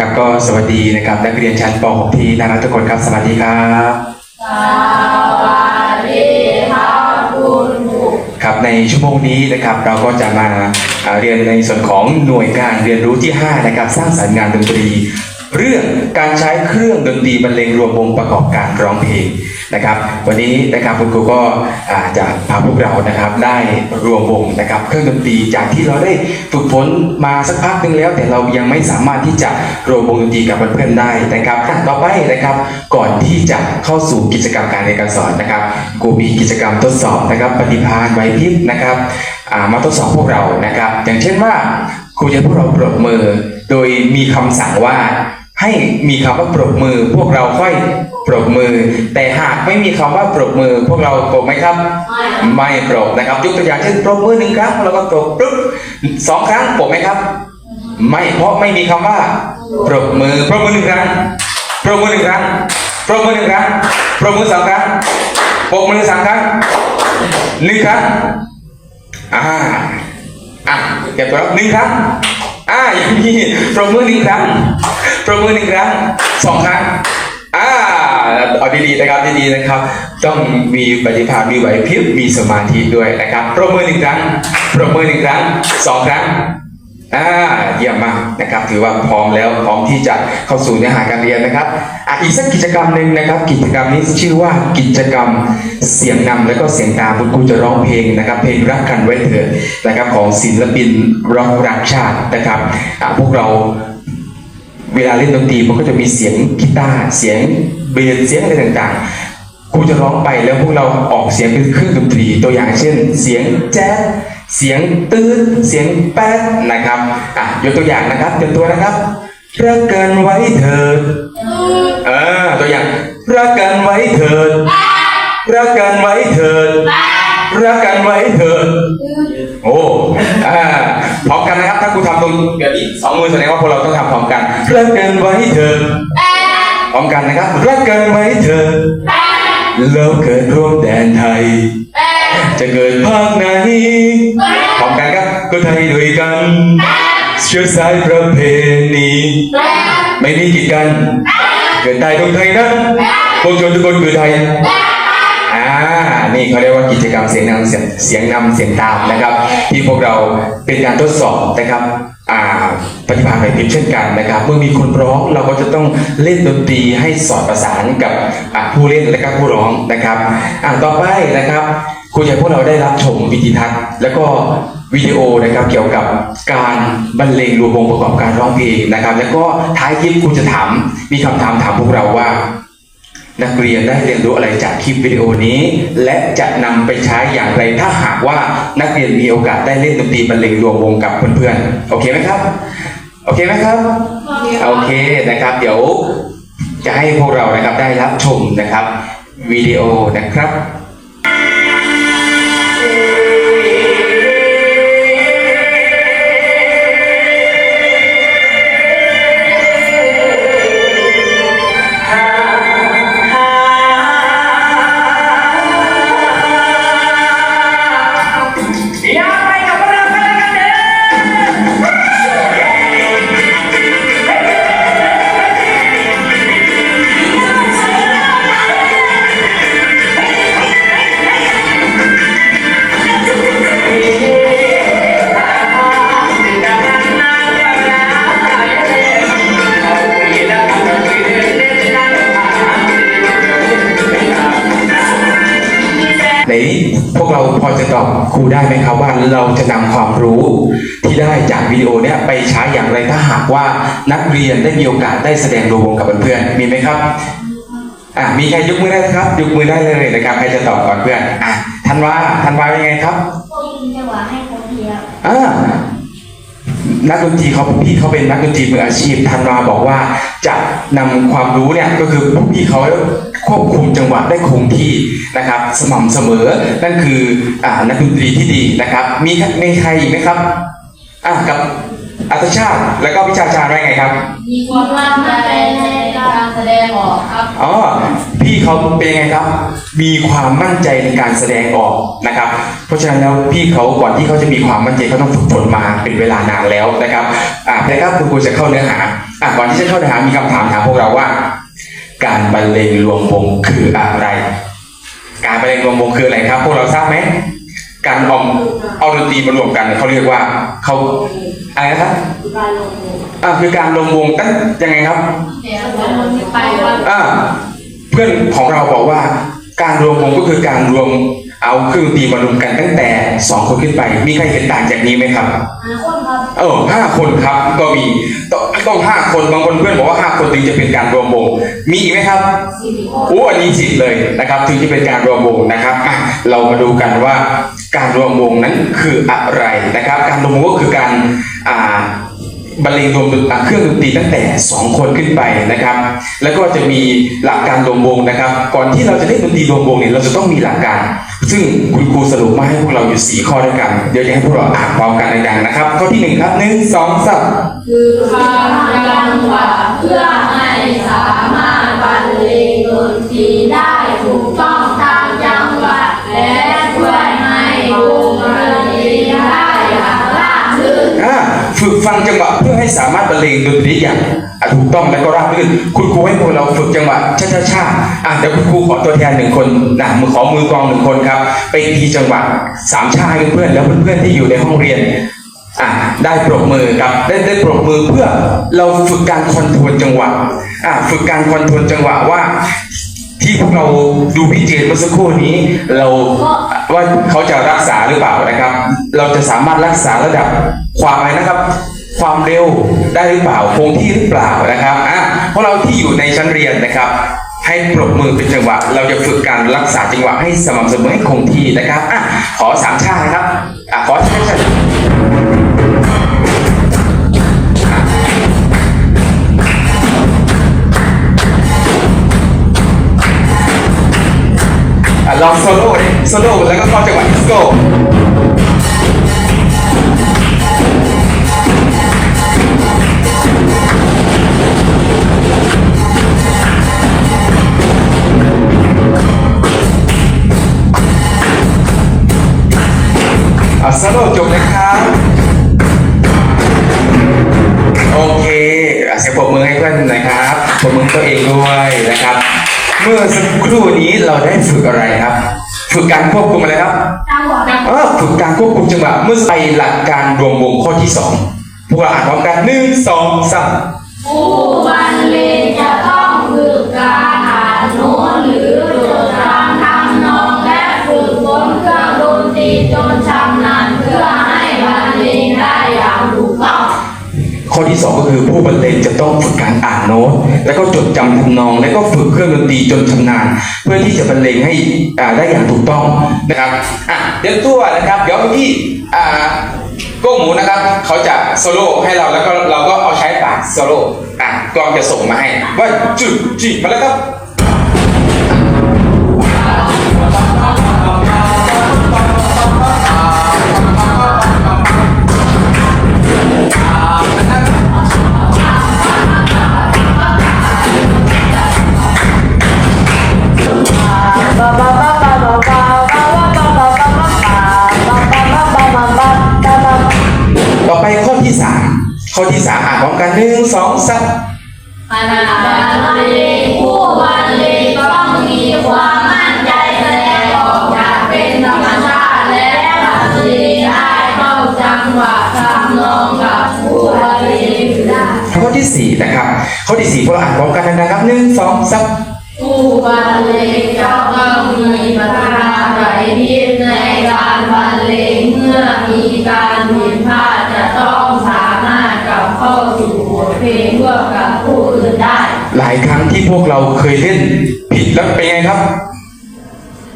ครับก็สวัสดีนะครับนักเรียนชั้นป .6 ที่น่ารักทุกคนครับ สวัสดีครับสวัสดีครับคุณครูครับในชั่วโมงนี้นะครับเราก็จะมาอ่าเรียนในส่วนของหน่วยการเรียนรู้ที่ 5 นะครับ สร้างสรรค์งานดนตรี เรื่องการใช้เครื่องดนตรีบรรเลงรวมวงประกอบการร้องเพลงนะครับ วันนี้นะครับคุณครูก็จะพาพวกเรานะครับได้รวมวงนะครับ เครื่องดนตรีจากที่เราได้ฝึกฝนมาสักพักหนึ่งแล้ว แต่เรายังไม่สามารถที่จะรวมวงดนตรีกับเพื่อนๆได้นะครับต่อไปนะครับก่อนที่จะเข้าสู่กิจกรรมการเรียนการสอนนะครับครูมีกิจกรรมทดสอบนะครับ ปฏิภาณไหวพริบนะครับมาทดสอบพวกเรานะครับ อย่างเช่นว่าครูจะพวกเราปรบมือ โดยมีคำสั่งว่า ให้มีคำว่าปรบมือ พวกเราค่อยปรบมือ แต่หากไม่มีคำว่าปรบมือ พวกเราปรบไหมครับ ไม่ปรบนะครับยกตัวอย่างเช่นปรบมือหนึ่งครั้งแล้วก็ปรบปึ๊บสองครั้งปรบไหมครับ ไม่เพราะไม่มีคำว่า ปรบมือปรบมือหนึ่งครั้งปรบมือหนึ่งครั้งปรบมือหนึ่งครั้งปรบมือสองครั้งปรบมือสามครั้งหนึ่งครั้งอ่าอะเก็บตัวแล้วหนึ่งครั้งอ่าอย่างนี้ปรบมือหนึ่งครั้ง ปรบมือหนึ่งครั้งสองครั้งอ่าเอาดีๆนะครับดีๆนะครับ ต้องมีปฏิภาณมีไหวพริบมีสมาธิด้วยนะครับปรบมือหนึ่งครั้งปรบมือหนึ่งครั้งสองครั้งอ่าเยี่ยมมากนะครับ ถือว่าพร้อมแล้วพร้อมที่จะเข้าสู่เนื้อหาการเรียนนะครับอะอีกสักกิจกรรมหนึ่งนะครับ กิจกรรมนี้ชื่อว่ากิจกรรมเสียงนำและก็เสียงตามคุณครูจะร้องเพลงนะครับ เพลงรักกันไว้เถิดนะครับของศิลปินร็อกรักชาตินะครับอะพวกเรา เวลาเล่นดนตรีมันก็จะมีเสียงกีตาร์เสียงเบสเสียงอะไรต่างๆครูจะร้องไปแล้วพวกเราออกเสียงเป็นเครื่องดนตรีตัวอย่างเช่น เสียงแจ๊สเสียงตื้นเสียงแป๊ดนะครับอะยกตัวอย่างนะครับเตรียมตัวนะครับรักกันไว้เถิดเออตัวอย่างรักกันไว้เถิดรักกันไว้เถิดรักกันไว้เถิด โอ้อ่าพร้อมกันนะครับ ถ้าครูทำตรงเดี๋ยวนี้สองมือแสดงว่าพวกเราต้องทำพร้อมกันรักกันไว้เถอะพร้อมกันนะครับรักกันไว้เถอะแล้วเกิดร่วมแดนไทย จะเกิดภาคไหนพร้อมกันครับก็ไทยด้วยกัน เชื้อสายประเพณีไม่มีกีดกัน เกิดตายตรงไทยนะพวกชนทุกคนคือไทย นี่เขาเรียกว่ากิจกรรมเสียงนำเสียงเสียงนำเสียงตามนะครับ ที่พวกเราเป็นการทดสอบนะครับอ่าปฏิภาณไหวพริบเช่นกันนะครับ เมื่อมีคนร้องเราก็จะต้องเล่นดนตรีให้สอดประสานกับผู้เล่นและก็ผู้ร้องนะครับอ่าต่อไปนะครับครูให้พวกเราได้รับชมวิดีทัศน์แล้วก็วิดีโอนะครับเกี่ยวกับการบรรเลงรวมวงประกอบการร้องเพลงนะครับ แล้วก็ท้ายคลิปครูจะถามมีคำถามถามพวกเราว่า นักเรียนได้เรียนรู้อะไรจากคลิปวิดีโอนี้ และจะนำไปใช้อย่างไรถ้าหากว่านักเรียนมีโอกาสได้เล่นดนตรีบรรเลงรวมวงกับเพื่อนๆโอเคไหมครับ โอเคไหมครับโอเคนะครับ เดี๋ยวจะให้พวกเรานะครับได้รับชมนะครับวิดีโอนะครับ นพวกเราพอจะตอบครูได้ไหมครับว่าเราจะนำความรู้ที่ได้จากวิดีโอเนี้ยไปใช้อย่างไรถ้าหากว่านักเรียนได้มีโอกาสได้แสดงรวมวงกับเพื่อนๆมีไหมครับอะมีใครยกมือได้นะครับ ยกมือได้เลยนะครับใครจะตอบก่อนเพื่อนอะธันวาธันวาเป็นไงครับพวกยิงจังหวะให้ครบเทียบอ่า นักดนตรีเขาพี่เขาเป็นนักดนตรีมืออาชีพธันวาบอกว่าจะนำความรู้เนี่ยก็คือพี่เขาควบคุมจังหวะได้คงที่นะครับ สม่ำเสมอนั่นคืออนักดนตรีที่ดีนะครับ มีในใครอีกไหมครับอะกับ อัตชาติแล้วก็วิชาชาญว่าไงครับ มีความมั่นใจในการแสดงออกครับ อ๋อ พี่เขาเป็นยังไงครับ มีความมั่นใจในการแสดงออกนะครับ เพราะฉะนั้นแล้วพี่เขาก่อนที่เขาจะมีความมั่นใจเขาต้องฝึกฝนมาเป็นเวลานานแล้วนะครับ อ่าแต่ครับคุณครูจะเข้าเนื้อหา อ่าก่อนที่จะเข้าเนื้อหา มีคำถามถามพวกเราว่า การบรรเลงรวมวงคืออะไร การบรรเลงรวมวงคืออะไรครับ พวกเราทราบไหม การเอาเอาดนตรีมารวมกันเขาเรียกว่าเขา อะไรนะครับอ่าคือการรวมวงตั้งยังไงครับเดี๋ยวจะลงไปครับอ่าเพื่อนของเราบอกว่าการรวมวงก็คือการรวมเอาเครื่องดนตรีมารวมกันตั้งแต่สองคนขึ้นไป มีใครเห็นต่างจากนี้ไหมครับ หาคนครับเออห้าคนครับก็มีต้องต้องห้าคนบางคนเพื่อนบอกว่าห้าคนถึงจะเป็นการรวมวงมีอีกไหมครับ สี่คนโอ้อันนี้สิเลยนะครับ ถึงจะเป็นการรวมวงนะครับอะเรามาดูกันว่าการรวมวงนั้นคืออะไรนะครับ การรวมวงก็คือการอ่า บรรเลงรวมดนอะเครื่องดนตรีตั้งแต่ 2 คนขึ้นไปนะครับ แล้วก็จะมีหลักการรวมวงนะครับ ก่อนที่เราจะเล่นดนตรีรวมวงเนี่ยเราจะต้องมีหลักการ ซึ่งคุณครูสรุปมาให้พวกเราอยู่สี่ข้อด้วยกัน เดี๋ยวจะให้พวกเราอ่านพร้อมกันดังนะครับ ข้อที่หนึ่งครับหนึ่งสองสามคือความจังหวะเพื่อให้สามารถบรรเลงดนตรีได้ถูกต้องตาม ฟังจังหวะเพื่อให้สามารถบรรเลงดนตรีอย่างถูกต้องและก็ราบรื่นคุณครูให้พวกเราฝึกจังหวะช้าๆช้าอะเดี๋ยวคุณครูขอตัวแทนหนึ่งคนนะมือขอมือกองหนึ่งคนครับ ไปตีจังหวะสามชาให้เพื่อนแล้วเพื่อนๆที่อยู่ในห้องเรียนอะได้ปรบมือครับได้ได้ปรบมือเพื่อเราฝึกการคอนโทรลจังหวะอะฝึกการคอนโทรลจังหวะว่าที่พวกเราดูพี่เจนเมื่อสักครู่นี้ เรา ว่าเขาจะรักษาหรือเปล่านะครับ เราจะสามารถรักษาระดับความอะไรนะครับ ความเร็วได้หรือเปล่าคงที่หรือเปล่านะครับอะพวกเราที่อยู่ในชั้นเรียนนะครับ ให้ปรบมือเป็นจังหวะ เราจะฝึกการรักษาจังหวะให้สม่ำเสมอให้คงที่นะครับอะขอสามชาตินะครับอะขอชาติ ลองโซโล่ดิโซโล่แล้วก็เข้าจังหวะดิสโก้อะโซโลจบนะครับโอเคอะเสียงปรบมือให้เพื่อนหน่อยครับปรบมือตัวเองด้วยนะครับ เมื่อสักครู่นี้เราได้ฝึกอะไรครับ ฝึกการควบคุมอะไรครับจังหวะเออฝึกการควบคุมจังหวะเมื่อไปหลักการรวมวงข้อที่สองพวกเราอ่านพร้อมกันหนึ่งสองสาม อที่สองก็คือผู้บรรเลงจะต้องฝึกการอ่านโน้ต แล้วก็จดจำทำนอง แล้วก็ฝึกเครื่องดนตรีจนชำนาญ เพื่อที่จะบรรเลงให้อ่าได้อย่างถูกต้องนะครับอะเดี๋ยวตัวนะครับเดี๋ยวพี่อ่าโก้หมูนะครับเขาจะโซโล่ให้เราแล้วก็เราก็เอาใช้ปากโซโล่อะกลองจะส่งมาให้ว่าจุดจีมาแล้วครับ หนึ่งสองสามขณะบรรเลงผู้บรรเลงต้องมีความมั่นใจแสดงออกอย่างเป็นธรรมชาติและบรรเลงได้เข้าจังหวะทำนองกับผู้บรรเลงได้ข้อที่สี่นะครับข้อที่สี่พวกเราอ่านพร้อมกันนะครับหนึ่งสองสามผู้บรรเลงจะต้องมีปัญญาไหวพริบในการบรรเลงเมื่อมีการผิด เพลงร่วมกับผู้อื่นได้ หลายครั้งที่พวกเราเคยเล่น ผิดแล้วเป็นไงครับ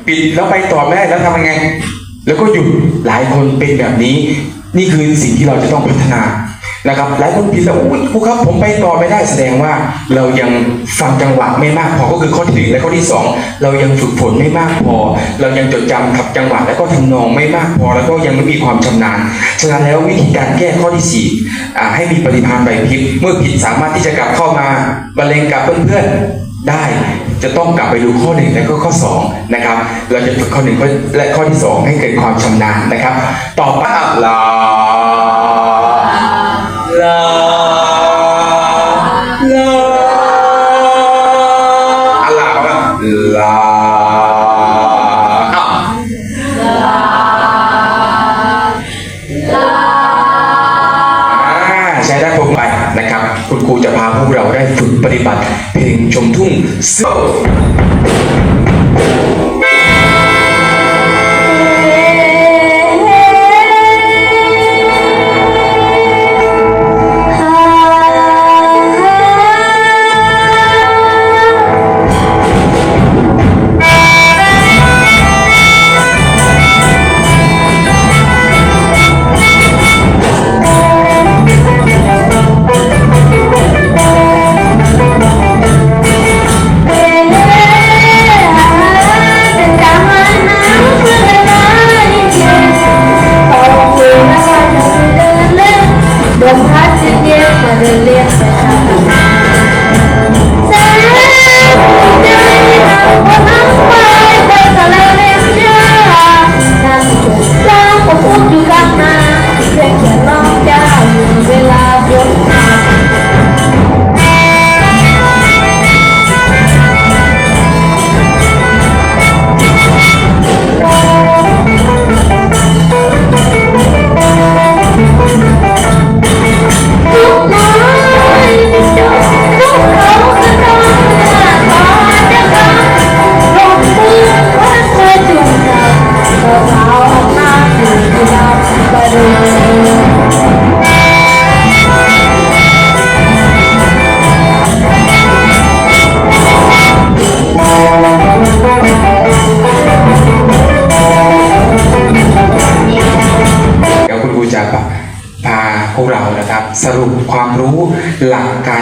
ปิดแล้วไปต่อไม่ได้แล้วทำยังไง แล้วก็หยุดหลายคนเป็นแบบนี้ นี่คือสิ่งที่เราจะต้องพัฒนา นะครับหลายคนผิดแล้วอุ้ยครูครับผมไปต่อไม่ได้แสดงว่า เรายังฟังจังหวะไม่มากพอก็คือข้อที่หนึ่งและข้อที่สองเรายังฝึกฝนไม่มากพอ เรายังจดจำกับจังหวะและก็ทำนองไม่มากพอ แล้วก็ยังไม่มีความชำนาญฉะนั้นแล้ววิธีการแก้ข้อที่สี่อ่าให้มีปริพานไหวพริบเมื่อผิดสามารถที่จะกลับเข้ามาบรรเลงกับเพื่อนๆได้จะต้องกลับไปดูข้อหนึ่งและก็ข้อสองนะครับ เราจะฝึกข้อหนึ่งและข้อที่สองให้เกิดความชำนาญนะครับ ต่อไปอะลาลา ลาอะไรวะลาอ้าวอ่าใช้ได้ผมไปนะครับ คุณครูจะพาพวกเราได้ฝึกปฏิบัติ เพลงชมทุ่งโซ่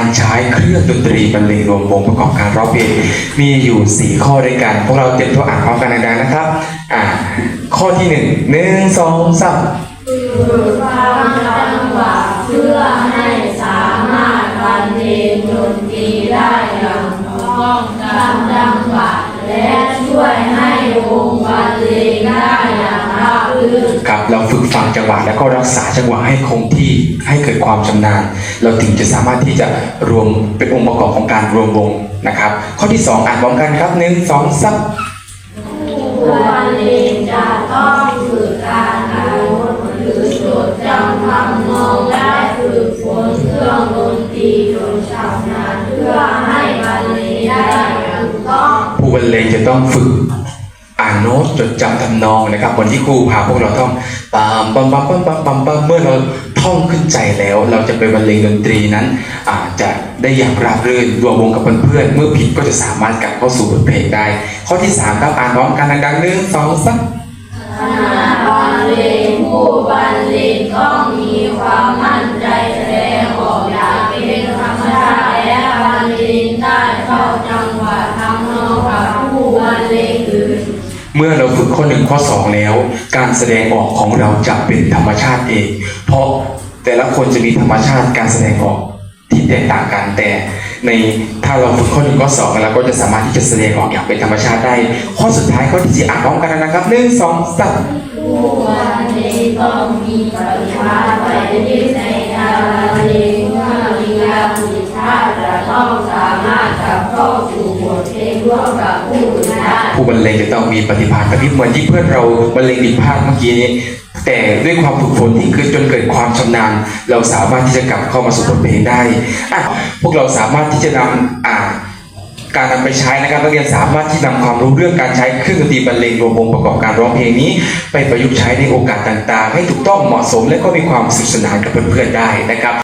การใช้เครื่องดนตรีบรรเลงรวมวงประกอบการร้องเพลงมีอยู่ 4 ข้อด้วยกัน พวกเราเตรียมตัวอ่านพร้อมกันดังๆนะครับ อ่าข้อที่หนึ่งหนึ่งสองสามฟังจังหวะเพื่อให้สามารถบรรเลงดนตรีได้อย่างถูกต้องตามจังหวะและช่วยให้ ครับเราฝึกฟังจังหวะแล้วก็รักษาจังหวะให้คงที่ให้เกิดความชำนาญ เราถึงจะสามารถที่จะรวมเป็นองค์ประกอบของการรวมวงนะครับ ข้อที่สองอ่านพร้อมกันครับหนึ่งสองสามผู้บรรเลงจะต้องฝึกการอ่านหรือจดจำคำนองและฝึกฝนเครื่องดนตรีจนชำนาญเพื่อให้บรรเลงได้ถูกต้องผู้บรรเลงจะต้องฝึก อ่านโน้ตจดจำทำนองนะครับวันที่ครูพาพวกเราท่องปามปัมปัมปัมปัมปัมปัมเมื่อเราท่องขึ้นใจแล้ว เราจะไปบรรเลงดนตรีนั้นอาจจะได้อย่างราบรื่นรวมวงกับเพื่อนเมื่อผิดก็จะสามารถกลับเข้าสู่บทเพลงได้ ข้อที่สามครับอ่านพร้อมกันดังๆหนึ่งสองสามบรรเลงผู้บรรเล เมื่อเราฝึกข้อหนึ่งข้อสองแล้ว การแสดงออกของเราจะเป็นธรรมชาติเอง เพราะแต่ละคนจะมีธรรมชาติการแสดงออกที่แตกต่างกันแต่ในถ้าเราฝึกข้อหนึ่งข้อสองเราก็จะสามารถที่จะแสดงออกอย่างเป็นธรรมชาติได้ ข้อสุดท้ายข้อที่สี่อ่านพร้อมกันนะครับหนึ่งสองสามผู้บรรเลงต้องมีปฏิภาณไหวพริบในการบรรเลงเมื่อมีการผิดพลาดจะต้องสามารถกับเข้าสู่บ ผู้บรรเลงจะต้องมีปฏิภาณแบบที่เหมือนที่เพื่อนเราบรรเลงผิดพลาดเมื่อกี้นี้ แต่ด้วยความฝึกฝนที่เกิดจนเกิดความชำนาญ เราสามารถที่จะกลับเข้ามาสู่บทเพลงได้อะพวกเราสามารถที่จะนำอ่าการนำไปใช้นะครับนักเรียนสามารถที่นำความรู้เรื่องการใช้เครื่องดนตรีบรรเลงรวมวงประกอบการร้องเพลงนี้ ไปประยุกต์ใช้ในโอกาสต่างๆ ให้ถูกต้องเหมาะสม และก็มีความสนุกสนานกับเพื่อนๆได้นะครับ